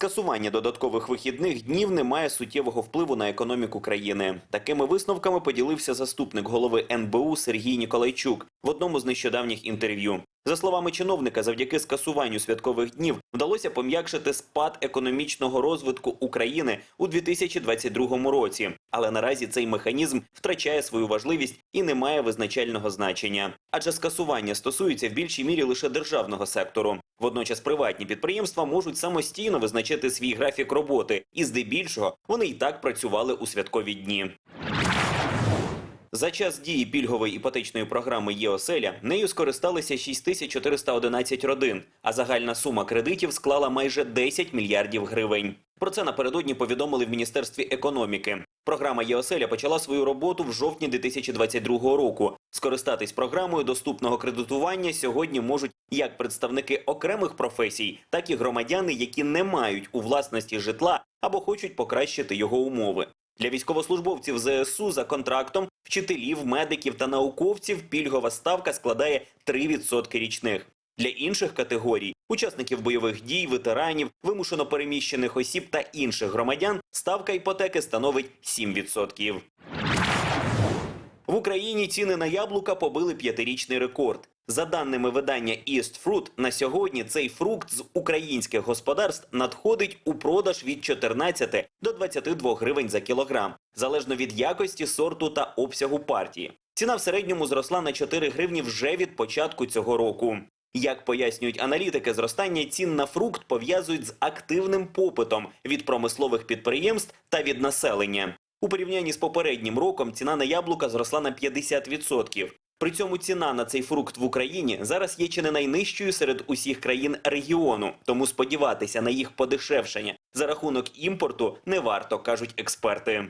Скасування додаткових вихідних днів не має суттєвого впливу на економіку країни. Такими висновками поділився заступник голови НБУ Сергій Ніколайчук в одному з нещодавніх інтерв'ю. За словами чиновника, завдяки скасуванню святкових днів вдалося пом'якшити спад економічного розвитку України у 2022 році. Але наразі цей механізм втрачає свою важливість і не має визначального значення. Адже скасування стосується в більшій мірі лише державного сектору. Водночас приватні підприємства можуть самостійно визначати свій графік роботи, і здебільшого вони й так працювали у святкові дні. За час дії пільгової іпотечної програми «Єоселя» нею скористалися 6411 родин, а загальна сума кредитів склала майже 10 мільярдів гривень. Про це напередодні повідомили в Міністерстві економіки. Програма «Єоселя» почала свою роботу в жовтні 2022 року. Скористатись програмою доступного кредитування сьогодні можуть як представники окремих професій, так і громадяни, які не мають у власності житла або хочуть покращити його умови. Для військовослужбовців ЗСУ за контрактом, вчителів, медиків та науковців пільгова ставка складає 3% річних. Для інших категорій учасників бойових дій, ветеранів, вимушено переміщених осіб та інших громадян ставка іпотеки становить 7%. В Україні ціни на яблука побили п'ятирічний рекорд. За даними видання East Fruit, на сьогодні цей фрукт з українських господарств надходить у продаж від 14 до 22 гривень за кілограм, залежно від якості сорту та обсягу партії. Ціна в середньому зросла на 4 гривні вже від початку цього року. Як пояснюють аналітики, зростання цін на фрукт пов'язують з активним попитом від промислових підприємств та від населення. У порівнянні з попереднім роком ціна на яблука зросла на 50%. При цьому ціна на цей фрукт в Україні зараз є чи не найнижчою серед усіх країн регіону, тому сподіватися на їх подешевшення за рахунок імпорту не варто, кажуть експерти.